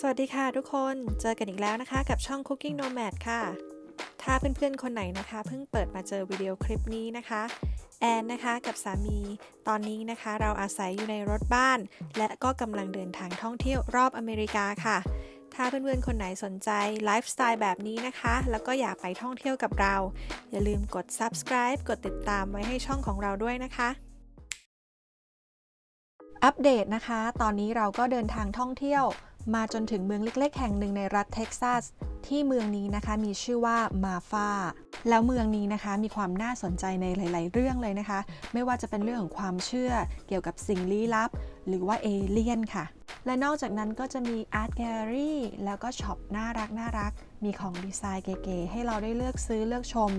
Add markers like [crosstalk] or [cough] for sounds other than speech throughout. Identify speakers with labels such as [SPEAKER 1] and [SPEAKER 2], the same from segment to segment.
[SPEAKER 1] สวัสดีค่ะทุกคน เจอกันอีกแล้วนะคะ กับช่อง Cooking Nomad ค่ะ ถ้าเพื่อนๆ คนไหนนะคะ เพิ่งเปิดมาเจอวิดีโอคลิปนี้นะคะ แอนนะคะกับสามี ตอนนี้นะคะ เราอาศัยอยู่ในรถบ้าน และก็กำลังเดินทางท่องเที่ยวรอบอเมริกาค่ะ ถ้าเพื่อนๆ คนไหนสนใจไลฟ์สไตล์แบบนี้นะคะ แล้วก็อยากไปท่องเที่ยวกับเรา อย่าลืมกด subscribe กดติดตามไว้ให้ช่องของเราด้วยนะคะอัปเดตนะคะ ตอนนี้เราก็เดินทางท่องเที่ยว มาจนถึงเมืองเล็ก ๆ แห่งหนึ่งในรัฐเท็กซัส ที่เมืองนี้นะคะมีชื่อว่ามาฟาแล้วเมืองนี้นะคะมีความน่าสนใจในหลาย ๆ เรื่องเลยนะคะ ไม่ว่าจะเป็นเรื่องของความเชื่อเกี่ยวกับสิ่งลี้ลับ หรือว่าเอเลี่ยนค่ะ และนอกจากนั้นก็จะมีอาร์ตแกลเลอรี่แล้วก็ช็อปน่ารักน่ารัก มีของดีไซน์เก๋ ๆ ให้เราได้เลือกซื้อเลือกชม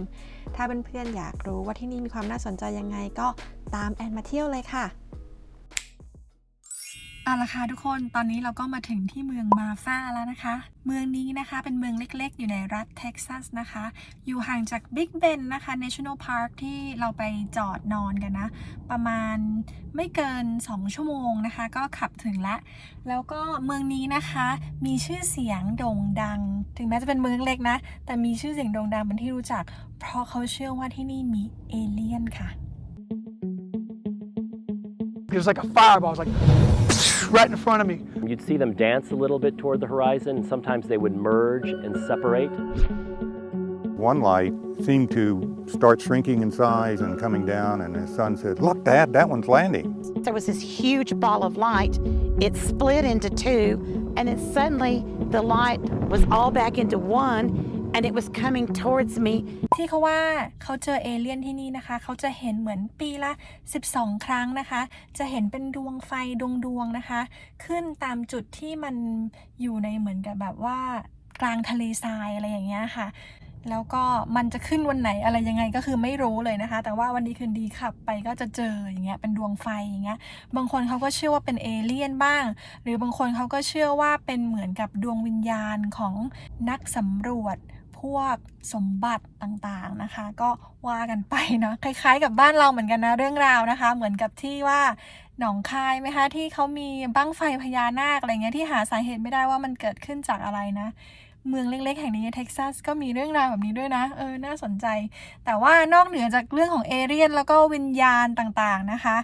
[SPEAKER 1] ถ้าเเพื่อนๆอยากรู้ว่าที่นี่มีความน่าสนใจยังไงก็ตามแอนมาเที่ยวเลยค่ะ เอาละค่ะทุกคน ตอนนี้เราก็มาถึงที่เมืองมาฟาแล้วนะคะ เมืองนี้นะคะเป็นเมืองเล็กๆ อยู่ในรัฐเท็กซัสนะคะ อยู่ห่างจากบิ๊กเบนนะคะ National Park ที่เราไปจอดนอนกันนะ ประมาณไม่เกิน 2 ชั่วโมงนะคะ ก็ขับถึงล้วแล้วก็เมืองนี้นะคะมีชื่อเสียงโด่งดัง ถึงแม้จะเป็นเมืองเล็กนะ แต่มีชื่อเสียงโด่งดังเป็นที่รู้จัก เพราะเขาเชื่อว่าที่นี่มีเอเลี่ยนค่ะ
[SPEAKER 2] It was like a fireball. It was like [laughs] right in front of me.
[SPEAKER 3] You'd see them dance a little bit toward the horizon, and sometimes they would merge and separate.
[SPEAKER 4] One light seemed to start shrinking in size and coming down, and his son said, Look, Dad, that one's landing.
[SPEAKER 5] There was this huge ball of light. It split into two, and then suddenly the light was all back into one, and it was coming towards me.
[SPEAKER 1] ที่เขาว่าเขาเจอเอเลี่ยนที่นี่นะคะ เขาจะเห็นเหมือนปีละ 12 ครั้งนะคะ จะเห็นเป็นดวงไฟดวงดวงๆนะคะ ขึ้นตามจุดที่มันอยู่ในเหมือนกับแบบว่ากลางทะเลทรายอะไรอย่างเงี้ยค่ะ แล้วก็มันจะขึ้นวันไหนอะไรยังไงก็คือไม่รู้เลยนะคะ แต่ว่าวันดีคืนดีขับไปก็จะเจออย่างเงี้ยเป็นดวงไฟอย่างเงี้ย บางคนเขาก็เชื่อว่าเป็นเอเลี่ยนบ้าง หรือบางคนเขาก็เชื่อว่าเป็นเหมือนกับดวงวิญญาณของนักสำรวจ วกสมบัติต่างๆนะคะ ก็ว่ากันไปเนาะคล้ายๆ กับบ้านเราเหมือนกันนะเรื่องราวนะคะ เหมือนกับที่ว่าหนองคายไหมคะที่เขามีบั้งไฟพญานาคอะไรเงี้ยที่หาสาเหตุไม่ได้ว่ามันเกิดขึ้นจากอะไรนะ เมืองเล็ก ๆ แห่งนี้เท็กซัสก็มีเรื่องราวแบบนี้ด้วยนะ เออ น่าสนใจ แต่ว่านอกเหนือจากเรื่องของเอเรียนแล้วก็วิญญาณต่างๆนะคะ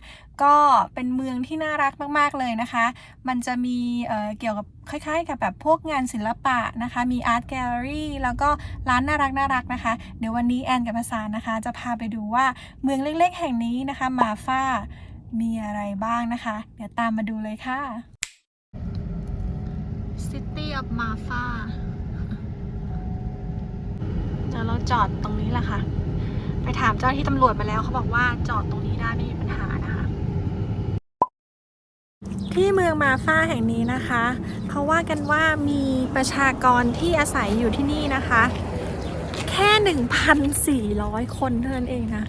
[SPEAKER 1] ก็เป็นเมืองที่น่ารักมากๆเลยนะคะ มันจะมีเอ่อเกี่ยวกับคล้ายๆ กับแบบพวกงานศิลปะนะคะ มีอาร์ตแกลเลอรี่แล้วก็ร้านน่ารักน่ารักนะคะ เดี๋ยววันนี้แอนกับภาษานะคะ จะพาไปดูว่าเมืองเล็ก ๆ แห่งนี้นะคะ มาฟ้ามีอะไรบ้างนะคะ เดี๋ยวตามมาดูเลยค่ะ City of Marfa เดี๋ยวเราจอดตรงนี้แหละค่ะ ไปถามเจ้าหน้าที่ตำรวจมาแล้วเขาบอกว่าจอดตรงนี้ได้ไม่มีปัญหานะคะ ที่เมืองมาฟ้าแห่งนี้นะคะ เขาว่ากันว่ามีประชากรที่อาศัยอยู่ที่นี่นะคะ แค่ 1,400 คนเท่านั้นเองนะ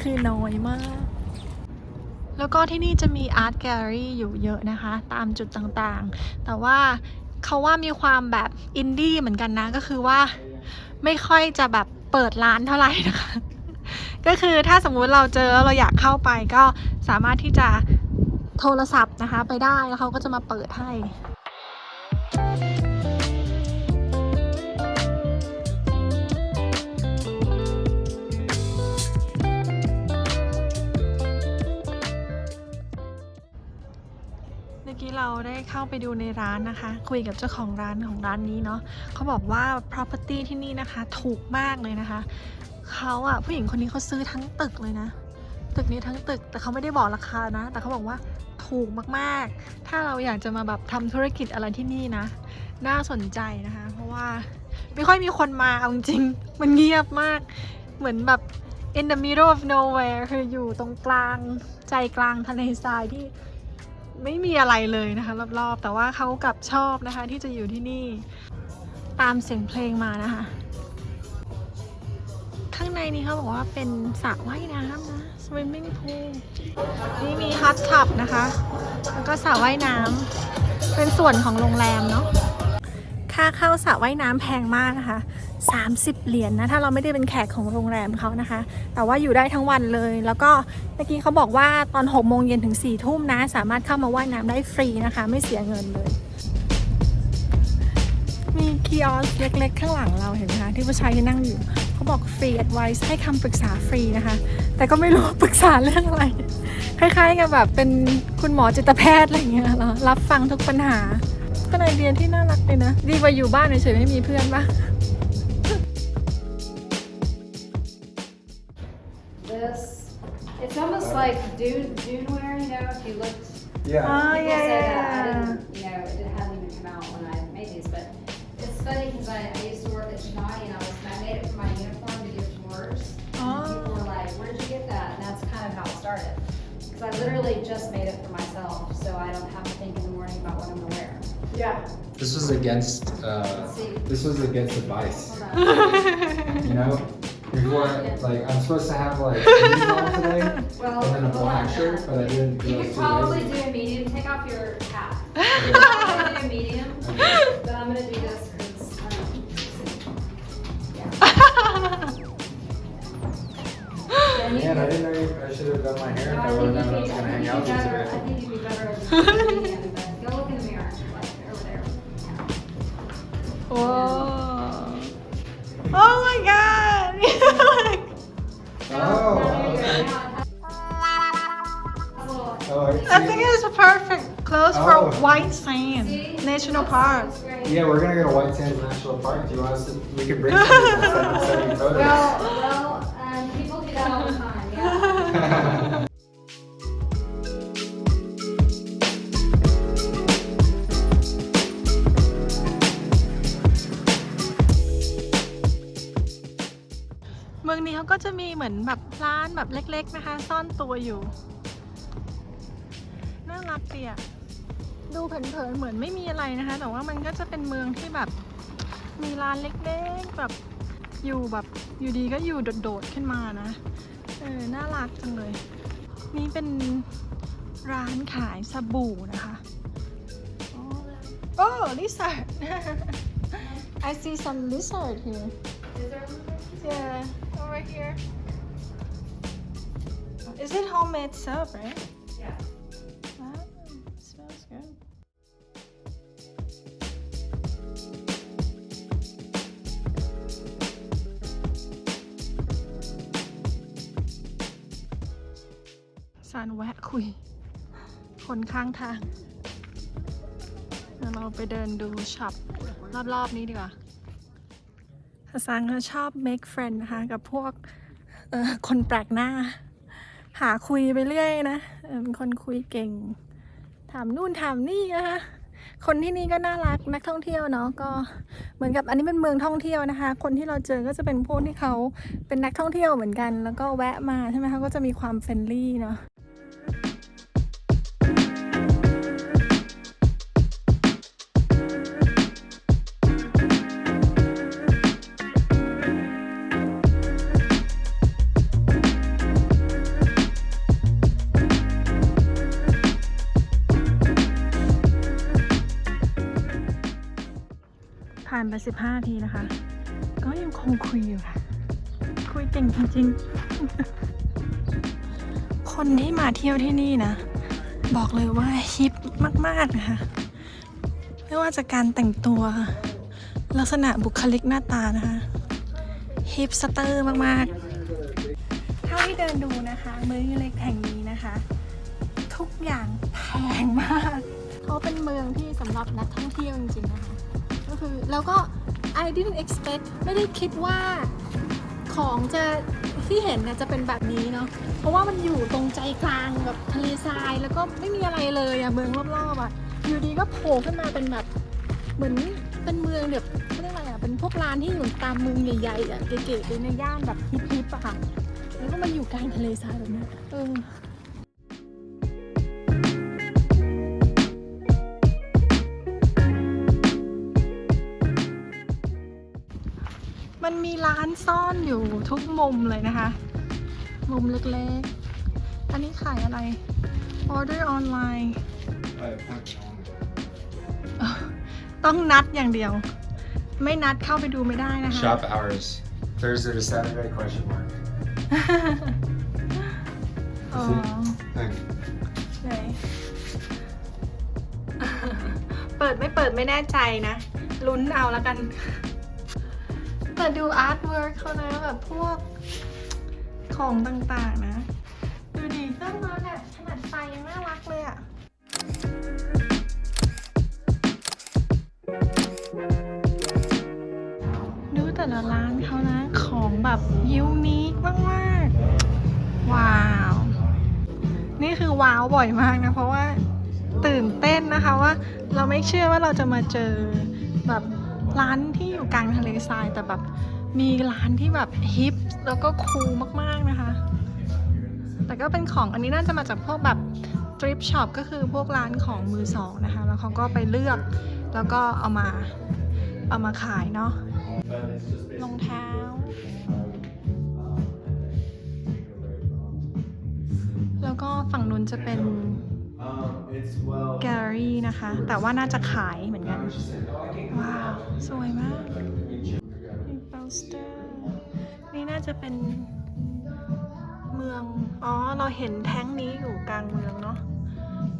[SPEAKER 1] คือน้อยมาก แล้วก็ที่นี่จะมีอาร์ตแกลเลอรี่อยู่เยอะนะคะ ตามจุดต่างๆ แต่ว่าเขาว่ามีความแบบอินดี้เหมือนกันนะ ก็คือว่า ไม่ค่อยจะแบบเปิดร้านเท่าไหร่นะคะ ก็คือถ้าสมมุติเราเจอเราอยากเข้าไปก็สามารถที่จะโทรศัพท์นะคะ ไปได้แล้วเขาก็จะมาเปิดให้ เมื่อกี้เราได้เข้าไปดูในร้านนะคะ คุยกับเจ้าของร้านของร้านนี้เนาะเขาบอกว่า property ที่นี่นะคะ ถูกมากเลยนะคะเขาอะผู้หญิงคนนี้เขาซื้อทั้งตึกเลยนะ ตึกนี้ทั้งตึกแต่เขาไม่ได้บอกราคานะ แต่เขาบอกว่าถูกมากๆ ถ้าเราอยากจะมาแบบทำธุรกิจอะไรที่นี่นะ น่าสนใจนะคะ เพราะว่าไม่ค่อยมีคนมาเอาจริงมันเงียบมาก เหมือนแบบ in the middle of nowhere คืออยู่ตรงกลางใจกลางทะเลทรายที่ ไม่มีอะไรเลยนะคะรอบๆ แต่ว่าเขากลับชอบนะคะที่จะอยู่ที่นี่ตามเสียงเพลงมานะคะ ข้างในนี้เขาบอกว่าเป็นสระว่ายน้ำนะ swimming pool นี่มี hot tub นะคะ แล้วก็สระว่ายน้ำเป็นส่วนของโรงแรมเนาะค่าเข้าสระว่ายน้ำแพงมากนะคะ 30 เหรียญนะ ถ้าเราไม่ได้เป็นแขกของโรงแรมเขานะคะ แต่ว่าอยู่ได้ทั้งวันเลย แล้วก็เมื่อกี้เขาบอกว่าตอน6โมงเย็นถึง4ทุ่มนะ สามารถเข้ามาว่ายน้ำได้ฟรีนะคะ ไม่เสียเงินเลย มีคีออสเล็กๆ ข้างหลังเราเห็นไหมคะที่ผู้ชายที่นั่งอยู่ เขาบอกฟรี advice ให้คำปรึกษาฟรีนะคะ แต่ก็ไม่รู้ปรึกษาเรื่องอะไร คล้ายๆกับแบบเป็นคุณหมอจิตแพทย์อะไรอย่างเงี้ยเหรอรับฟังทุกปัญหาเป็นไอเดียที่น่ารักเลยนะ ดีกว่าอยู่บ้านเฉยๆไม่มีเพื่อนปะ
[SPEAKER 6] like Dune, Duneware, you know, if you looked.
[SPEAKER 2] Yeah.
[SPEAKER 1] Oh,
[SPEAKER 6] people
[SPEAKER 1] yeah,
[SPEAKER 6] say
[SPEAKER 1] yeah,
[SPEAKER 6] that. I didn't, you know, it hadn't even come out when I made these, but it's funny because I, I used to work at Shinani and I was, I made it for my uniform to give tours. And people were like, where did you get that? And that's kind of how it started. Because I literally just made it for myself, so I don't have to think in the morning about what I'm gonna wear. Yeah.
[SPEAKER 7] This was against. Uh,
[SPEAKER 6] See.
[SPEAKER 7] this was against advice.
[SPEAKER 6] Hold on. [laughs]
[SPEAKER 7] You know, before like I'm supposed to have like [laughs] jeans on today,
[SPEAKER 6] Well,
[SPEAKER 7] and then a
[SPEAKER 6] hold on.
[SPEAKER 7] black shirt, but I didn't.
[SPEAKER 6] You
[SPEAKER 7] I
[SPEAKER 6] could
[SPEAKER 7] was
[SPEAKER 6] probably do a medium. Take off your hat. You could probably do a medium, but I'm gonna do this because. Um, yeah. Then you
[SPEAKER 7] Man, I
[SPEAKER 6] could-
[SPEAKER 7] didn't know you, I should have done my hair.
[SPEAKER 6] No,
[SPEAKER 7] if
[SPEAKER 6] I
[SPEAKER 7] I would
[SPEAKER 6] think
[SPEAKER 7] have known I
[SPEAKER 6] you'd
[SPEAKER 7] was
[SPEAKER 6] be,
[SPEAKER 7] gonna hang
[SPEAKER 6] think
[SPEAKER 7] out with you
[SPEAKER 6] better. I
[SPEAKER 7] today.
[SPEAKER 6] think you'd be better as [laughs] a [laughs]
[SPEAKER 1] perfect clothes for
[SPEAKER 7] Oh.
[SPEAKER 1] White Sand
[SPEAKER 6] See?
[SPEAKER 1] National
[SPEAKER 6] Looks-
[SPEAKER 1] Park
[SPEAKER 6] looks great.
[SPEAKER 7] Yeah, we're gonna go to White Sands National Park. Do you want us to? We can bring some and send, send you photos.
[SPEAKER 6] Well, well, um, people do that all the time, yeah.
[SPEAKER 1] เมืองนี้เขาก็จะมีเหมือนแบบร้านแบบเล็ก ๆ นะคะ ซ่อนตัวอยู่ น่ารักดีอะ ดูเผินๆเหมือนไม่มีอะไรนะคะ แต่ว่ามันก็จะเป็นเมืองที่แบบมีร้านเล็กๆแบบอยู่แบบอยู่ดีก็อยู่โดดๆขึ้นมานะเออน่ารักจังเลย นี่เป็นร้านขายสบู่นะคะโอ้ lizard I see some lizard here
[SPEAKER 6] Is there one?
[SPEAKER 1] Yeah, over here. Is it homemade soap, right?
[SPEAKER 6] Yeah.
[SPEAKER 1] สารแวะคุย คนข้างทางเดี๋ยวเราไปเดินดูช็อปรอบๆนี้ดีกว่าภาษาเขาชอบ make friend นะคะ กับพวกคนแปลกหน้า หาคุยไปเรื่อยนะเออเป็นคนคุยเก่ง ถามนู่นถามนี่นะคะคนที่นี่ก็น่ารักนักท่องเที่ยวเนาะก็เหมือนกับอันนี้เป็นเมืองท่องเที่ยวนะคะ คนที่เราเจอก็จะเป็นพวกที่เขาเป็นนักท่องเที่ยวเหมือนกัน แล้วก็แวะมาใช่ไหมคะก็จะมีความเฟรนลี่เนาะ 15นาทีนะคะ ก็ยังคงคุยอยู่ค่ะ คุยเก่งจริง ๆ คนที่มาเที่ยวที่นี่นะ บอกเลยว่าฮิปมากๆนะคะไม่ว่าจะการแต่งตัว ลักษณะบุคลิกหน้าตานะคะฮิปสเตอร์มากๆ เท่าที่เดินดูนะคะเมืองเล็กแห่งนี้นะคะ ทุกอย่างแพงมาก เขาเป็นเมืองที่สำหรับนักท่องเที่ยวจริงๆนะคะก็ คือแล้วก็ I didn't expect ไม่ได้คิดว่าของจะที่เห็นเนี่ยจะเป็นแบบนี้เนาะ เพราะว่ามันอยู่ตรงใจกลางแบบทะเลทรายแล้วก็ไม่มีอะไรเลยอะเมืองรอบๆอะอยู่ดีก็โผล่ขึ้นมาเป็นแบบเหมือนเป็นเมืองแบบเขาเรียกอะไรอะเป็นพวกร้านที่อยู่ตามเมืองใหญ่ๆอะเก๋ๆเลยในย่านแบบฮิปๆอะค่ะ แล้วก็มาอยู่กลางทะเลทรายแบบนี้เออ มันมีร้านซ่อนอยู่ทุกมุมเลยนะคะ มุมเล็กๆ อันนี้ขายอะไร order online ต้องนัดอย่างเดียว ไม่นัดเข้าไปดูไม่ได้นะคะ
[SPEAKER 7] Shop hours. Thursday to Saturday? Question mark.
[SPEAKER 1] อ๋อ
[SPEAKER 7] Thank
[SPEAKER 1] ไหนเปิดไม่เปิดไม่แน่ใจนะ ลุ้นเอาแล้วกัน แต่ดูอาร์ตเวิร์กเขานะแบบพวกของต่างๆนะ ดูดีเครื่องร้อนอะขนาดไฟยังน่ารักเลยอะดูแต่ละร้านเขานะ ของแบบยูนิคมากๆ ว้าว นี่คือว้าวบ่อยมากนะ เพราะว่าตื่นเต้นนะคะว่าเราไม่เชื่อว่าเราจะมาเจอแบบ ร้านที่อยู่กลางทะเลทรายแต่แบบมีร้านที่แบบฮิปแล้วก็คูลมากๆนะคะ แต่ก็เป็นของอันนี้น่าจะมาจากพวกแบบ thrift shop ก็คือพวกร้านของมือสองนะคะ แล้วเขาก็ไปเลือกแล้วก็เอามาเอามาขายเนาะรองเท้าแล้วก็ฝั่งนู้นจะเป็น แกลเลอรี่นะคะ แต่ว่าน่าจะขายเหมือนกัน ว้าว สวยมากมีโปสเตอร์ นี่น่าจะเป็นเมือง อ๋อ เราเห็นแท้งนี้อยู่กลางเมืองเนาะ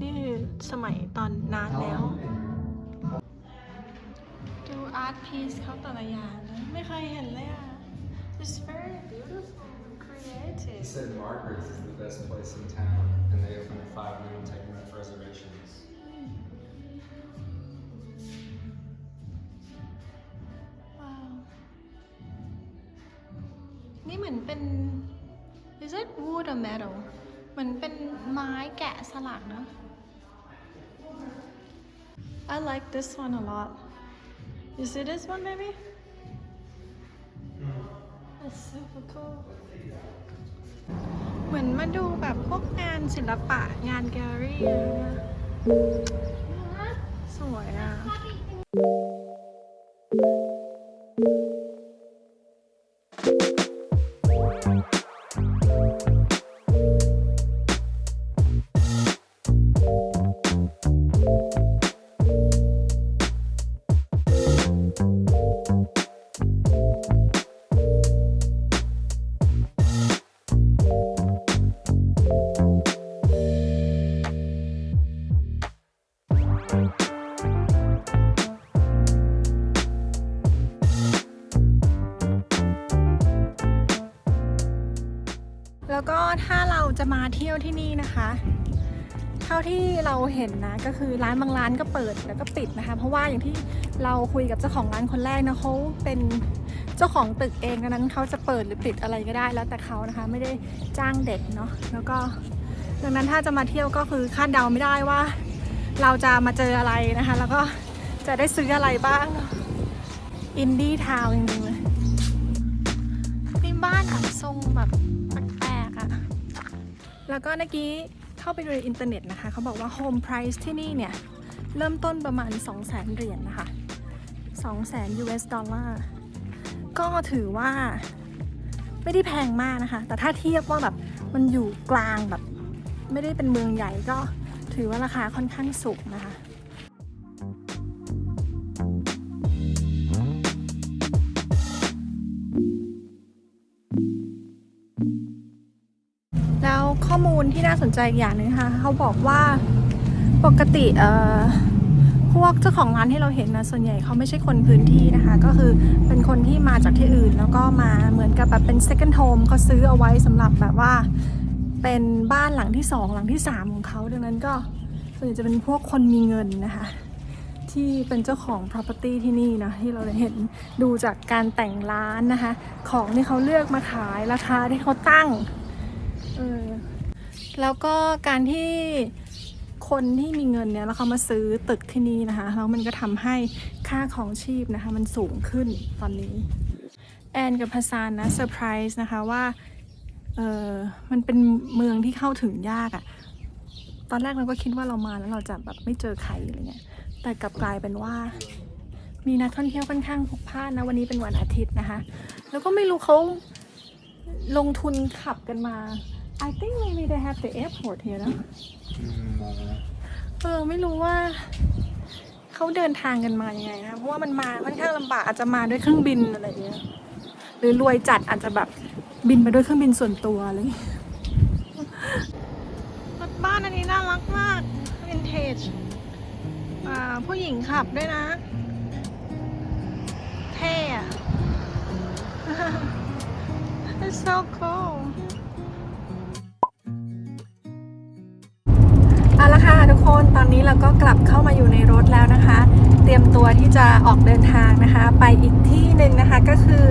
[SPEAKER 1] นี่คือสมัยตอนนานแล้ว ดูอาร์ตพีซเขาแต่ละอย่างนะ ไม่เคยเห็นเลยอะ It's very beautiful creative
[SPEAKER 7] He said Margaret's is the best place in town, and they open at five noon, taking up reservations.
[SPEAKER 1] ว้าว นี่เหมือนเป็น is it wood or metal เหมือนเป็นไม้แกะสลักนะ I like this one a lot you see this one maybe That's super cool เหมือนมาดูแบบพวกงานศิลปะงานแกลเลอรี่อะไรเงี้ยสวยอะ จะมาเที่ยวที่นี่นะคะ เท่าที่เราเห็นนะก็คือร้านบางร้านก็เปิดแล้วก็ปิดนะคะ เพราะว่าอย่างที่เราคุยกับเจ้าของร้านคนแรกนะเขาเป็นเจ้าของตึกเองดังนั้นเขาจะเปิดหรือปิดอะไรก็ได้แล้วแต่เขานะคะ ไม่ได้จ้างเด็กเนาะแล้วก็ดังนั้นถ้าจะมาเที่ยวก็คือคาดเดาไม่ได้ว่า เราจะมาเจออะไรนะคะ แล้วก็จะได้ซื้ออะไรบ้างอินดี้ทาวจริงๆเลยมีบ้านแบบทรงแบบ แล้วก็เมื่อกี้เข้าไปดูในอินเทอร์เน็ตนะคะ เขาบอกว่าโฮมไพรซ์ที่นี่เนี่ย เริ่มต้นประมาณ 2 0 0 0 0 0เหรียญนะคะ2 0 0 0 0 US ดอลลาร์ ก็ถือว่าไม่ได้แพงมากนะคะ แต่ถ้าเทียบว่าแบบมันอยู่กลางแบบ ไม่ได้เป็นเมืองใหญ่ก็ถือว่าราคาค่อนข้างสูงนะคะ ลที่น่าสนใจอีกอย่างหนึ่งนะคะเขาบอกว่าปกติเอ่อพวกเจ้าของร้านที่เราเห็นนะส่วนใหญ่เขาไม่ใช่คนพื้นที่นะคะ ก็คือเป็นคนที่มาจากที่อื่น แล้วก็มาเหมือนกับแบบเป็น second home เขาซื้อเอาไว้สำหรับแบบว่า เป็นบ้านหลังที่สองหลังที่สามของเขาดังนั้นก็ส่วนใหญ่จะเป็นพวกคนมีเงินนะคะ ที่เป็นเจ้าของ property ที่นี่นะที่เราเห็นดูจากการแต่งร้านนะคะ ของที่เขาเลือกมาขายราคาที่เขาตั้งเออ แล้วก็การที่คนที่มีเงินเนี่ยแล้วเขามาซื้อตึกที่นี่นะคะแล้วมันก็ทำให้ค่าของชีพนะคะ มันสูงขึ้นตอนนี้ แอนกับพาซานนะเซอร์ไพรส์นะคะว่าเออมันเป็นเมืองที่เข้าถึงยากอะ่ะ ตอนแรกเราก็คิดว่าเรามาแล้วเราจะแบบไม่เจอใครอะไรเงี้ยแต่กลับกลายเป็นว่า มีนักท่องเที่ยวค่อนข้างพลุกพล่านนะวันนี้เป็นวันอาทิตย์นะคะ แล้วก็ไม่รู้เขาลงทุนขับกันมา I think maybe they have the airport here นะเออไม่รู้ว่าเขาเดินทางกันมายังไงนะเพราะว่ามันมาค่อนข้างลำบากอาจจะมาด้วยเครื่องบินอะไรอย่างเงี้ยหรือรวยจัดอาจจะแบบบินมาด้วยเครื่องบินส่วนตัวอะไรอย่างเลยรถบ้านอันนี้น่ารักมากวินเทจอ่าผู้หญิงขับด้วยนะ เท่อะ It's so cool คนตอนนี้เราก็กลับเข้ามาอยู่ในรถแล้วนะคะ เตรียมตัวที่จะออกเดินทางนะคะ ไปอีกที่หนึ่งนะคะก็คือ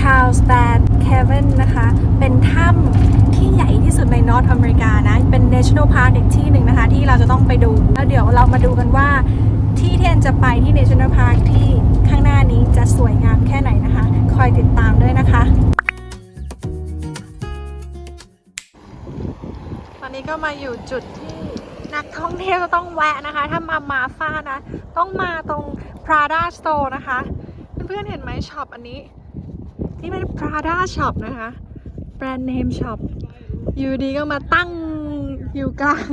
[SPEAKER 1] Carlsbad Cavern นะคะ เป็นถ้ำที่ใหญ่ที่สุดในนอร์ทอเมริกานะ เป็น National Park อีกที่หนึ่งนะคะ ที่เราจะต้องไปดู แล้วเดี๋ยวเรามาดูกันว่าที่ที่แอนจะไปที่ National Park ที่ข้างหน้านี้จะสวยงามแค่ไหนนะคะ คอยติดตามด้วยนะคะตอนนี้ก็มาอยู่จุดที่ นักท่องเที่ยวจะต้องแวะนะคะ ถ้ามามาฟ้านะ ต้องมาตรง Prada Store นะคะ เพื่อนๆเห็นไหมช็อปอันนี้ นี่เป็น Prada Shop นะคะ แบรนด์เนมช็อปอยู่ดีก็มาตั้งอยู่กลาง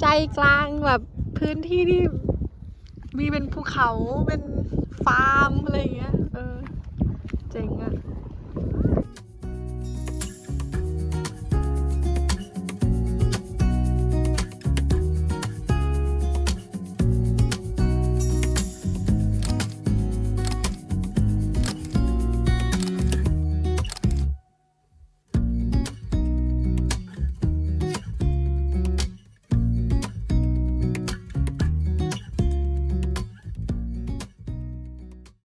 [SPEAKER 1] ใจกลางแบบพื้นที่ที่มีเป็นภูเขาเป็นฟาร์มอะไรอย่างเงี้ย